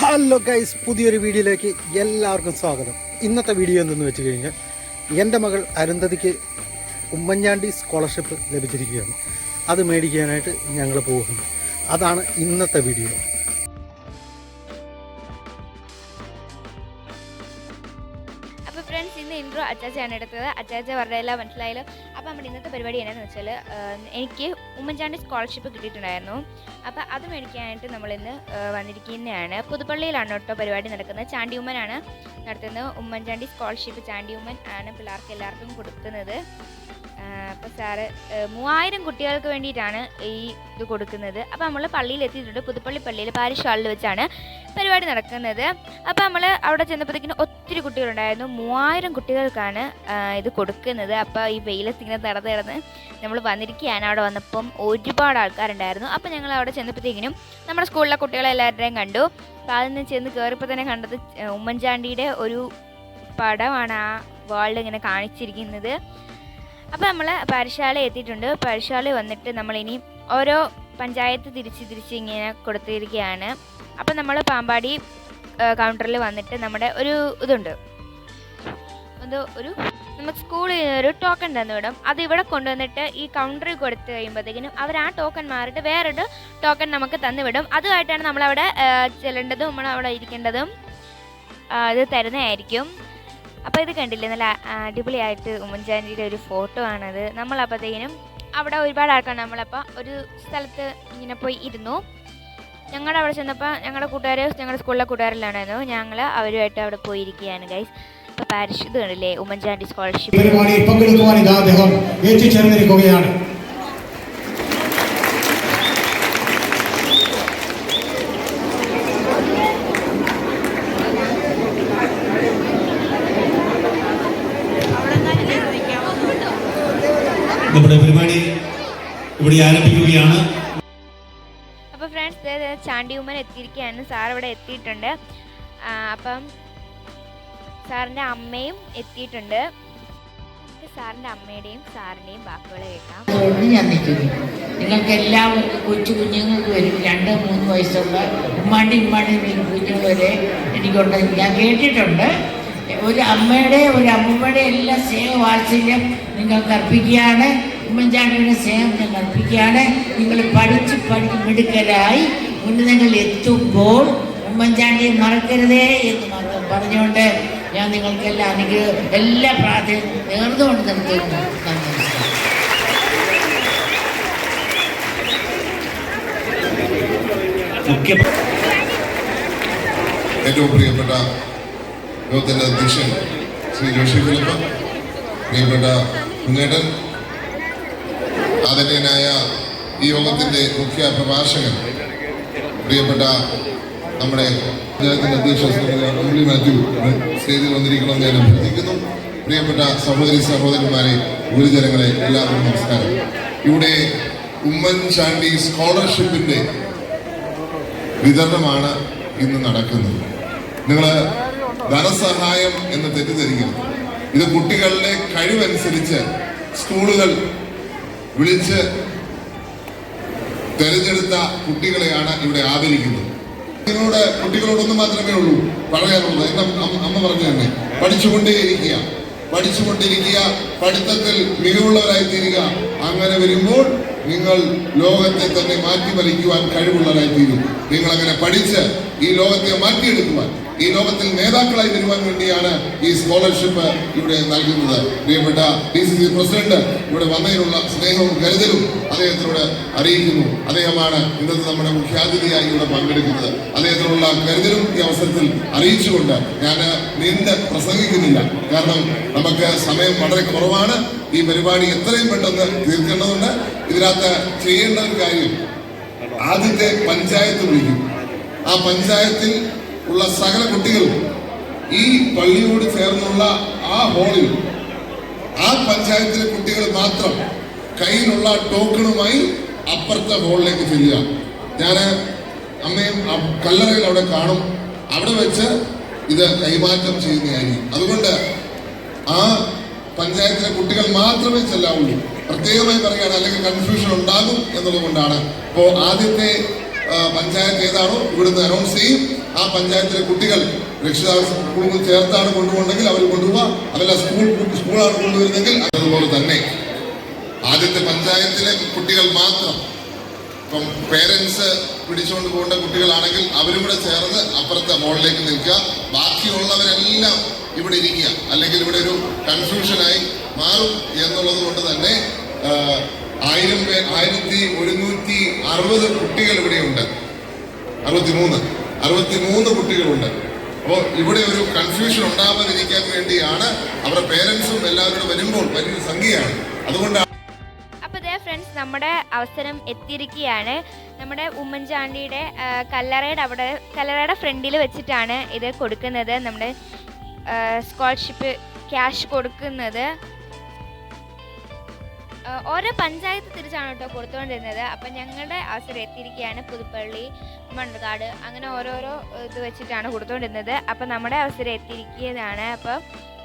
Hello guys പുതിയൊരു വീഡിയോയിലേക്ക് എല്ലാവർക്കും സ്വാഗതം. ഇന്നത്തെ വീഡിയോ എന്തെന്ന് വെച്ച് കഴിഞ്ഞാൽ എന്റെ മകൾ അരുന്ധതിക്ക് ഉമ്മൻചാണ്ടി സ്കോളർഷിപ്പ് ലഭിച്ചിരിക്കുകയാണ്. അത് മേടിക്കാനായിട്ട് ഞങ്ങൾ പോകുന്നു. അതാണ് ഇന്നത്തെ വീഡിയോ. അപ്പോൾ ഫ്രണ്ട്സ് ഇന്ന് ഇൻട്രോ അച്ചാച്ചയാണ് എടുത്തത്. അച്ചാച്ച പറഞ്ഞതെല്ലാം മനസ്സിലായാലും അപ്പോൾ നമ്മുടെ ഇന്നത്തെ പരിപാടി എന്നാന്ന് വെച്ചാൽ എനിക്ക് ഉമ്മൻചാണ്ടി സ്കോളർഷിപ്പ് കിട്ടിയിട്ടുണ്ടായിരുന്നു. അപ്പോൾ അത് മേടിക്കാനായിട്ട് നമ്മളിന്ന് വന്നിരിക്കുന്നതാണ്. പുതുപ്പള്ളിയിലാണ് കേട്ടോ പരിപാടി നടക്കുന്നത്. ചാണ്ടി ഉമ്മനാണ് നടത്തുന്നത്. ഉമ്മൻചാണ്ടി സ്കോളർഷിപ്പ് ചാണ്ടി ഉമ്മൻ ആണ് പിള്ളേർക്ക് എല്ലാവർക്കും കൊടുക്കുന്നത്. അപ്പോൾ സാറ് മൂവായിരം കുട്ടികൾക്ക് വേണ്ടിയിട്ടാണ് ഈ ഇത് കൊടുക്കുന്നത്. അപ്പോൾ നമ്മൾ പള്ളിയിൽ എത്തിയിട്ടുണ്ട് പുതുപ്പള്ളി പള്ളിയിൽ പാരിഷ് ഹാളിൽ വെച്ചാണ് പരിപാടി നടക്കുന്നത്. അപ്പോൾ നമ്മൾ അവിടെ ചെന്നപ്പോഴത്തേക്കിന് ഒത്തിരി കുട്ടികളുണ്ടായിരുന്നു. മൂവായിരം കുട്ടികൾക്കാണ് ഇത് കൊടുക്കുന്നത്. അപ്പോൾ ഈ വെയിലത്ത് ഇങ്ങനെ നടന്ന് നടന്ന് നമ്മൾ വന്നിരിക്കുകയാണ് അവിടെ വന്നപ്പം. ഒരുപാട് ആൾക്കാരുണ്ടായിരുന്നു. അപ്പോൾ ഞങ്ങൾ അവിടെ ചെന്നപ്പോഴത്തേക്കിനും നമ്മുടെ സ്കൂളിലെ കുട്ടികളെ എല്ലാവരുടെയും കണ്ടു. അപ്പോൾ അതിൽ നിന്ന് ചെന്ന് കയറിയപ്പോൾ തന്നെ കണ്ടത് ഉമ്മൻചാണ്ടിയുടെ ഒരു പടമാണ് ആ വേൾഡ് ഇങ്ങനെ കാണിച്ചിരിക്കുന്നത്. അപ്പോൾ നമ്മൾ പാരിശാല എത്തിയിട്ടുണ്ട്. പാരിശാല വന്നിട്ട് നമ്മളിനി ഓരോ പഞ്ചായത്ത് തിരിച്ച് തിരിച്ച് ഇങ്ങനെ കൊടുത്തിരിക്കുകയാണ് അപ്പം നമ്മൾ പാമ്പാടി കൗണ്ടറിൽ വന്നിട്ട് നമ്മുടെ ഒരു ഇതുണ്ട്. അത് ഒരു നമുക്ക് സ്കൂളിൽ ഒരു ടോക്കൺ തന്നു വിടും. അത് ഇവിടെ കൊണ്ടുവന്നിട്ട് ഈ കൗണ്ടറിൽ കൊടുത്തു കഴിയുമ്പോഴത്തേക്കിനും അവർ ആ ടോക്കൺ മാറിയിട്ട് വേറൊരു ടോക്കൺ നമുക്ക് തന്നു വിടും. അതുമായിട്ടാണ് നമ്മളവിടെ ചെല്ലേണ്ടതും നമ്മളവിടെ ഇരിക്കേണ്ടതും അത് തരുന്നതായിരിക്കും. അപ്പോൾ ഇത് കണ്ടില്ലേ? നല്ല അടിപൊളിയായിട്ട് ഉമ്മൻചാണ്ടിയുടെ ഒരു ഫോട്ടോ ആണത്. നമ്മളപ്പോഴത്തേക്കിനും അവിടെ ഒരുപാട് ആൾക്കാർ നമ്മളപ്പോൾ ഒരു സ്ഥലത്ത് ഇങ്ങനെ പോയി ഇരുന്നു. ഞങ്ങളുടെ അവിടെ ചെന്നപ്പോൾ ഞങ്ങളുടെ കൂട്ടുകാർ ഞങ്ങളുടെ സ്കൂളിലെ കൂട്ടുകാരിലാണായിരുന്നു ഞങ്ങൾ അവരുമായിട്ട് അവിടെ പോയിരിക്കുകയാണ് ഗൈസ് അപ്പോൾ പാരിഷ് ഇത് കണ്ടില്ലേ? ഉമ്മൻചാണ്ടി സ്കോളർഷിപ്പ് പങ്കെടുക്കുവാൻ ഇതാ അദ്ദേഹം എത്തിച്ചേർന്നിരിക്കുകയാണ് നമ്മുടെ പരിപാടി ഇവിടെ ആരംഭിക്കുകയാണ്. അപ്പോൾ ഫ്രണ്ട്സ് ചാണ്ടി ഉമ്മൻ എത്തിയിരിക്കുകയാണ്. സാർ ഇവിടെ എത്തിയിട്ടുണ്ട്. അപ്പം സാറിന്റെ അമ്മയും എത്തിയിട്ടുണ്ട്. സാറിന്റെ സാറിന്റെ അമ്മയുടെയും സാറിന്റെയും വാക്കുകൾ കേൾക്കാം. ഞാൻ നിൽക്കുന്നു. നിങ്ങൾക്ക് എല്ലാവർക്കും കൊച്ചു കുഞ്ഞുങ്ങൾക്ക് വരും. രണ്ട് മൂന്ന് വയസ്സുള്ള ഉമ്മാണ്ടി ഉമ്മാണ്ടി കുഞ്ഞുങ്ങൾ വരെ എനിക്കുണ്ട്. ഞാൻ കേട്ടിട്ടുണ്ട്. ഒരു അമ്മയുടെ ഒരു അമ്മൂമ്മയുടെ എല്ലാ സ്നേഹവാത്സല്യം നിങ്ങൾക്ക് അർപ്പിക്കുകയാണ്. ഉമ്മൻചാണ്ടിയുടെ സ്നേഹം ഞാൻ അർപ്പിക്കുകയാണ്. നിങ്ങൾ പഠിച്ച് പഠിച്ച് മിടുക്കരായി ഉന്നതങ്ങളിൽ എത്തുമ്പോൾ ഉമ്മൻചാണ്ടിയെ മറക്കരുതേ എന്ന് മാത്രം പറഞ്ഞുകൊണ്ട് ഞാൻ നിങ്ങൾക്കെല്ലാം അനുഗ്രഹം എല്ലാ പ്രാർത്ഥനയും നേർന്നുകൊണ്ട് നിർത്തുന്നു നന്ദി. ഏറ്റവും പ്രിയപ്പെട്ട യോഗത്തിന്റെ അധ്യക്ഷൻ ശ്രീ ജോഷി ഫിലിപ്പ് പ്രിയപ്പെട്ട കുഞ്ഞേട്ടൻ ആദരണീയനായ ഈ യോഗത്തിന്റെ മുഖ്യ പ്രഭാഷകൻ പ്രിയപ്പെട്ട നമ്മുടെ പഞ്ചായത്തിന്റെ അധ്യക്ഷ അമ്പിളി മാത്യു സ്റ്റേജിൽ വന്നിരിക്കണമെന്ന് ഞാൻ അഭ്യർത്ഥിക്കുന്നു. പ്രിയപ്പെട്ട സഹോദരി സഹോദരന്മാരെ ഗുരുജനങ്ങളെ എല്ലാവർക്കും നമസ്കാരം. ഇവിടെ ഉമ്മൻചാണ്ടി സ്കോളർഷിപ്പിന്റെ വിതരണമാണ് ഇന്ന് നടക്കുന്നത്. നിങ്ങൾ ധനസഹായം എന്ന് തെറ്റിദ്ധരിക്കരുത്. ഇത് കുട്ടികളുടെ കഴിവനുസരിച്ച് സ്കൂളുകൾ വിളിച്ച് തെരഞ്ഞെടുത്ത കുട്ടികളെയാണ് ഇവിടെ ആദരിക്കുന്നത്. ഇതിനോട് കുട്ടികളോടൊന്ന് മാത്രമേ ഉള്ളൂ പറയാറുള്ളൂ എന്ന അമ്മ പറഞ്ഞു തന്നെ? പഠിച്ചുകൊണ്ടേയിരിക്കുക. പഠിച്ചുകൊണ്ടിരിക്കുക പഠിത്തത്തിൽ മികവുള്ളവരായി തീരുക അങ്ങനെ വരുമ്പോൾ നിങ്ങൾ ലോകത്തെ തന്നെ മാറ്റിമറിക്കുവാൻ കഴിവുള്ളവരായി തീരും നിങ്ങൾ അങ്ങനെ പഠിച്ച് ഈ ലോകത്തെ മാറ്റിയെടുക്കുവാൻ. ഈ ലോകത്തിൽ നേതാക്കളായി വരുവാൻ വേണ്ടിയാണ് ഈ സ്കോളർഷിപ്പ് ഇവിടെ നൽകുന്നത്. പ്രിയപ്പെട്ട ഡി സി സി പ്രസിഡന്റ് ഇവിടെ വന്നതിനുള്ള സ്നേഹവും കരുതലും അദ്ദേഹത്തിനോട് അറിയിക്കുന്നു. അദ്ദേഹമാണ് ഇന്നത്തെ നമ്മുടെ മുഖ്യാതിഥിയായി ഇവിടെ പങ്കെടുക്കുന്നത്. അദ്ദേഹത്തിനുള്ള കരുതലും ഈ അവസരത്തിൽ അറിയിച്ചുകൊണ്ട് ഞാൻ നീണ്ട് പ്രസംഗിക്കുന്നില്ല. കാരണം നമുക്ക് സമയം വളരെ കുറവാണ്. ഈ പരിപാടി എത്രയും പെട്ടെന്ന് തീർക്കേണ്ടതുണ്ട്. ഇതിനകത്ത് ചെയ്യേണ്ട ഒരു കാര്യം ആദ്യത്തെ പഞ്ചായത്ത് വിളിക്കും. ആ പഞ്ചായത്തിൽ ഉള്ള സകല കുട്ടികളും ഈ പള്ളിയോട് ചേർന്നുള്ള ആ ഹോളിൽ ആ പഞ്ചായത്തിലെ കുട്ടികൾ മാത്രം കയ്യിലുള്ള ടോക്കണുമായി അപ്പുറത്തെ ഹോളിലേക്ക് ചെല്ലുക. ഞാൻ അമ്മയും കല്ലറയിൽ അവിടെ കാണും. അവിടെ വെച്ച് ഇത് കൈമാറ്റം ചെയ്യുന്നതായിരിക്കും അതുകൊണ്ട് ആ പഞ്ചായത്തിലെ കുട്ടികൾ മാത്രമേ ചെല്ലാവുള്ളൂ. പ്രത്യേകമായി പറയുകയാണ് അല്ലെങ്കിൽ കൺഫ്യൂഷൻ ഉണ്ടാകും എന്നുള്ളത് കൊണ്ടാണ് അപ്പോൾ ആദ്യത്തെ പഞ്ചായത്ത് ഏതാണോ ഇവിടുന്ന് അനൗൺസ് ചെയ്യും. ആ പഞ്ചായത്തിലെ കുട്ടികൾ രക്ഷിതാവ് സ്കൂളിൽ ചേർത്താണ് കൊണ്ടുപോകണമെങ്കിൽ അവർ കൊണ്ടുപോകാം അതല്ല സ്കൂൾ സ്കൂളാണ് കൊണ്ടുവരുന്നെങ്കിൽ അതുപോലെ തന്നെ. ആദ്യത്തെ പഞ്ചായത്തിലെ കുട്ടികൾ മാത്രം. ഇപ്പം പേരൻസ് പിടിച്ചുകൊണ്ട് പോകേണ്ട കുട്ടികളാണെങ്കിൽ അവരും കൂടെ ചേർന്ന് അപ്പുറത്തെ മോളിലേക്ക് നിൽക്കുക. ബാക്കിയുള്ളവരെല്ലാം ഇവിടെ ഇരിക്കുക. അല്ലെങ്കിൽ ഇവിടെ ഒരു കൺഫ്യൂഷനായി മാറും എന്നുള്ളത് കൊണ്ട് തന്നെ ആയിരം പേർ ആയിരത്തി ഒരുന്നൂറ്റി അറുപത് കുട്ടികൾ ഇവിടെയുണ്ട്. അറുപത്തി മൂന്ന് അറുപത്തി മൂന്ന് കുട്ടികളുണ്ട്. അപ്പോൾ ഇവിടെ ഒരു കൺഫ്യൂഷൻ ഉണ്ടാവാതിരിക്കാൻ വേണ്ടിയാണ് അവരുടെ പേരൻസും എല്ലാവരും വരുമ്പോൾ വലിയൊരു സംഖ്യയാണ്. അതുകൊണ്ടാണ് അപ്പോൾ ഫ്രണ്ട്സ് നമ്മുടെ അവസരം എത്തിയിരിക്കുകയാണ്. നമ്മുടെ ഉമ്മൻചാണ്ടിയുടെ കല്ലറയുടെ അവിടെ കല്ലറയുടെ ഫ്രണ്ടിൽ വെച്ചിട്ടാണ് ഇത് കൊടുക്കുന്നത്. നമ്മുടെ സ്കോളർഷിപ്പ് ക്യാഷ് കൊടുക്കുന്നത്. ഓരോ പഞ്ചായത്ത് തിരിച്ചാണ് കേട്ടോ കൊടുത്തുകൊണ്ടിരുന്നത്. അപ്പം ഞങ്ങളുടെ അവസരം എത്തിയിരിക്കുകയാണ് പുതുപ്പള്ളി മണ്ണുകാട് അങ്ങനെ ഓരോരോ ഇത് വെച്ചിട്ടാണ് കൊടുത്തുകൊണ്ടിരുന്നത്. അപ്പം നമ്മുടെ അവസരം എത്തിയിരിക്കുന്നതാണ് അപ്പം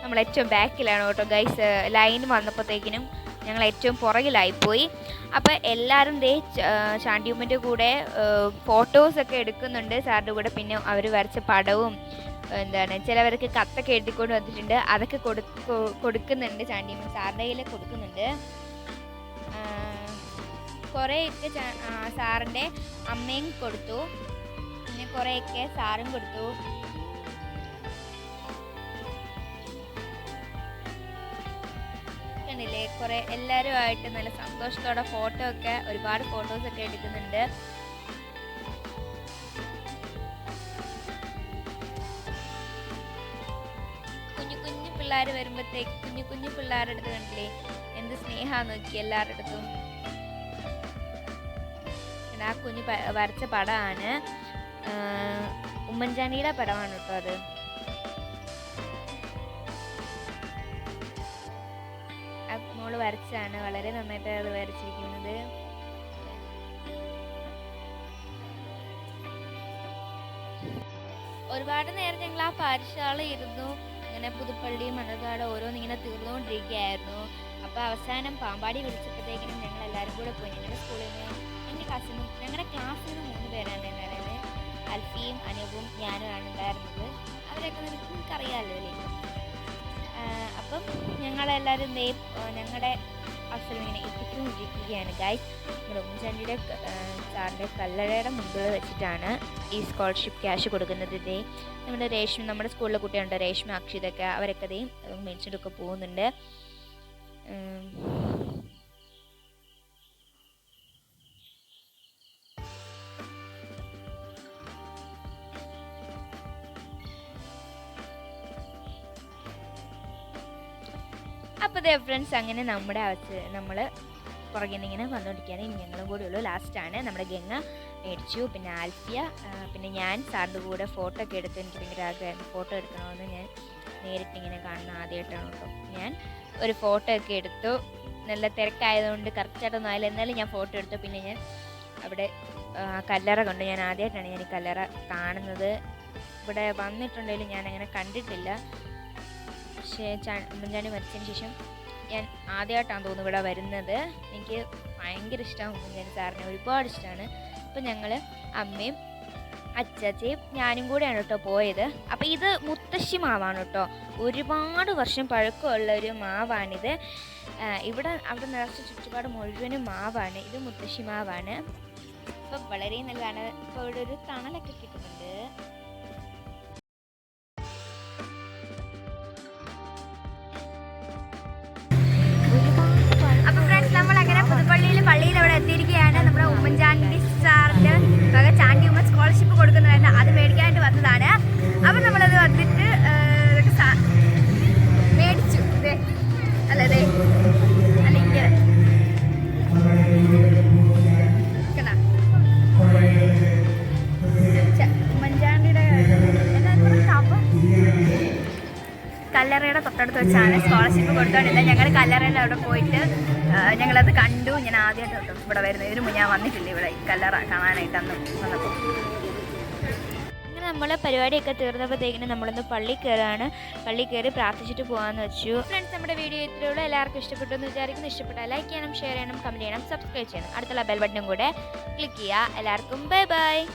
നമ്മൾ ഏറ്റവും ബാക്കിലാണ് കേട്ടോ. ഗൈസ് ലൈൻ വന്നപ്പോഴത്തേക്കിനും ഞങ്ങൾ ഏറ്റവും പുറകിലായിപ്പോയി. അപ്പോൾ എല്ലാവരും ദേ ചാണ്ടിയുമ്മന്റെ കൂടെ ഫോട്ടോസൊക്കെ എടുക്കുന്നുണ്ട്. സാറിന്റെ കൂടെ പിന്നെ അവർ വരച്ച പടവും എന്താണ് ചിലവർക്ക് കത്തൊക്കെ എഴുതിക്കൊണ്ട് വന്നിട്ടുണ്ട്. അതൊക്കെ കൊടുക്കു കൊടുക്കുന്നുണ്ട് ചാണ്ടിയമ്മൻ സാറിന്റെ കയ്യിൽ കൊടുക്കുന്നുണ്ട്. കുറേയൊക്കെ സാറിന്റെ അമ്മയും കൊടുത്തു. പിന്നെ കുറേയൊക്കെ സാറും കൊടുത്തു. കണ്ടില്ലേ? കുറെ എല്ലാവരുമായിട്ട് നല്ല സന്തോഷത്തോടെ ഫോട്ടോ ഒക്കെ ഒരുപാട് ഫോട്ടോസ് ഒക്കെ എടുക്കുന്നുണ്ട്. കുഞ്ഞു കുഞ്ഞു പിള്ളേർ വരുമ്പോഴത്തേക്ക് കുഞ്ഞു കുഞ്ഞു പിള്ളേരുടെ അടുത്ത് കണ്ടില്ലേ? എന്ത് സ്നേഹാന്ന് നോക്കി എല്ലാവരുടെ അടുത്തും. ആ കുഞ്ഞ് വരച്ച പടമാണ്. ഉമ്മൻചാണ്ടിയുടെ പടമാണ് കേട്ടോ അത്. മോൾ വരച്ചാണ് വളരെ നന്നായിട്ട് അത് വരച്ചിരിക്കുന്നത്. ഒരുപാട് നേരം ഞങ്ങൾ ആ പാഠശാല ഇരുന്നു. ഇങ്ങനെ പുതുപ്പള്ളി ഓരോന്ന് ഇങ്ങനെ തീർന്നുകൊണ്ടിരിക്കുകയായിരുന്നു. അപ്പോൾ അവസാനം പാമ്പാടി വിളിച്ചപ്പോഴത്തേക്കിനും ഞങ്ങൾ എല്ലാവരും കൂടെ പോയി. ഞങ്ങളുടെ സ്കൂളിൽ നിന്ന് കസിനും ഞങ്ങളുടെ ക്ലാസ്സിൽ നിന്ന് മൂന്ന് പേരാണ് ഉണ്ടായിരുന്നത് അൽഫിയും അനൂപും ഞാനുമാണ് ഉണ്ടായിരുന്നത്. അവരൊക്കെ നിനക്ക് നിനക്കറിയാമല്ലോ അല്ലേ? അപ്പം ഞങ്ങളെല്ലാവരും ദേ ഞങ്ങളുടെ അവസരം ഇങ്ങനെ എത്തിക്കൊണ്ടിരിക്കുകയാണ് ഗൈസ് ഉമ്മൻചാണ്ടിയുടെ സാറിന്റെ കല്ലടയുടെ മുമ്പിൽ വെച്ചിട്ടാണ് ഈ സ്കോളർഷിപ്പ് ക്യാഷ് കൊടുക്കുന്നത് ഇതേ നമ്മുടെ രേഷ്മ നമ്മുടെ സ്കൂളിലെ കുട്ടികളുണ്ട് രേഷ്മ അക്ഷിതൊക്കെ അവരൊക്കെ ദേ മേടിച്ചിട്ടൊക്കെ പോകുന്നുണ്ട്. ദേ ഫ്രണ്ട്സ് അങ്ങനെ നമ്മുടെ നമ്മൾ ഇങ്ങനെ വന്നുകൊണ്ടിരിക്കുകയാണ് ഞങ്ങളും കൂടെ ഉള്ളൂ. ലാസ്റ്റാണ് നമ്മുടെ ഗംഗ മേടിച്ചു. പിന്നെ ആൽഫിയ പിന്നെ ഞാൻ സാറിന്റെ കൂടെ ഫോട്ടോ ഒക്കെ എടുത്ത് എനിക്ക് ഭയങ്കര ആഗ്രഹമായിരുന്നു ഫോട്ടോ എടുക്കണമെന്ന് ഞാൻ നേരിട്ട് ഇങ്ങനെ കാണുന്ന ആദ്യമായിട്ടാണ് കേട്ടോ. ഞാൻ ഒരു ഫോട്ടോ ഒക്കെ എടുത്തു. നല്ല തിരക്കായതുകൊണ്ട് കറക്റ്റായിട്ടൊന്നും ആയില്ല. എന്നാലും ഞാൻ ഫോട്ടോ എടുത്തു. പിന്നെ ഞാൻ അവിടെ കല്ലറ കണ്ടു. ഞാൻ ആദ്യമായിട്ടാണ് ഞാൻ ഈ കല്ലറ കാണുന്നത്. ഇവിടെ വന്നിട്ടുണ്ടെങ്കിലും ഞാൻ അങ്ങനെ കണ്ടിട്ടില്ല. പക്ഷേ ഉമ്മൻചാണ്ടി മരിച്ചതിന് ശേഷം ഞാൻ ആദ്യമായിട്ടാണ് തോന്നുന്നു ഇവിടെ വരുന്നത്. എനിക്ക് ഭയങ്കര ഇഷ്ടമാണ് കുഞ്ഞൻ സാറിനെ ഒരുപാട് ഇഷ്ടമാണ് അപ്പോൾ ഞങ്ങൾ അമ്മയും അച്ചാച്ചയും ഞാനും കൂടെയാണ് കേട്ടോ പോയത്. അപ്പം ഇത് മുത്തശ്ശി മാവാണ് കേട്ടോ. ഒരുപാട് വർഷം പഴക്കമുള്ള ഒരു മാവാണിത്. ഇവിടെ അവിടെ നിറച്ച ചുറ്റുപാട് മുഴുവനും മാവാണ്. ഇത് മുത്തശ്ശി മാവാണ്. അപ്പം വളരെ നല്ലതാണ്. ഇപ്പോൾ ഇവിടെ ഒരു തണലൊക്കെ കിട്ടുന്നുണ്ട്. ഉമ്മൻചാണ്ടി സാറിന് വക ചാണ്ടി ഉമ്മൻ സ്കോളർഷിപ്പ് കൊടുക്കുന്നതായിരുന്നു. അത് മേടിക്കാനായിട്ട് വന്നതാണ്. അപ്പം നമ്മളത് വന്നിട്ട് മേടിച്ചു. ദേ. അല്ലേ കല്ലറയുടെ തൊട്ടടുത്ത് വെച്ചാണ് സ്കോളർഷിപ്പ് കൊടുത്തോണ്ടിരുന്നത് ഞങ്ങൾ കല്ലറയുടെ അവിടെ പോയിട്ട് ഞങ്ങളത് കണ്ടു. ഞാൻ ആദ്യമായിട്ട് ഇവിടെ വരുന്നത്. ഇതിന് ഞാൻ വന്നിട്ടില്ല ഇവിടെ. കല്ലറ കാണാനായിട്ട് അന്ന് വന്നപ്പോൾ നമ്മൾ പരിപാടിയൊക്കെ തീർന്നപ്പോഴത്തേക്കിനും നമ്മളൊന്ന് പള്ളി കയറുകയാണ്. പള്ളി കയറി പ്രാർത്ഥിച്ചിട്ട് പോകാമെന്ന് വെച്ചു. ഫ്രണ്ട്സ് നമ്മുടെ വീഡിയോ ഇത്രയുള്ള എല്ലാവർക്കും ഇഷ്ടപ്പെട്ടു എന്ന് വിചാരിക്കുന്നു. ഇഷ്ടപ്പെട്ടാൽ ലൈക്ക് ചെയ്യണം ഷെയർ ചെയ്യണം കമന്റ് ചെയ്യണം സബ്സ്ക്രൈബ് ചെയ്യണം. അടുത്തുള്ള ബെൽ ബട്ടനും കൂടെ ക്ലിക്ക് ചെയ്യുക. എല്ലാവർക്കും ബൈ ബൈ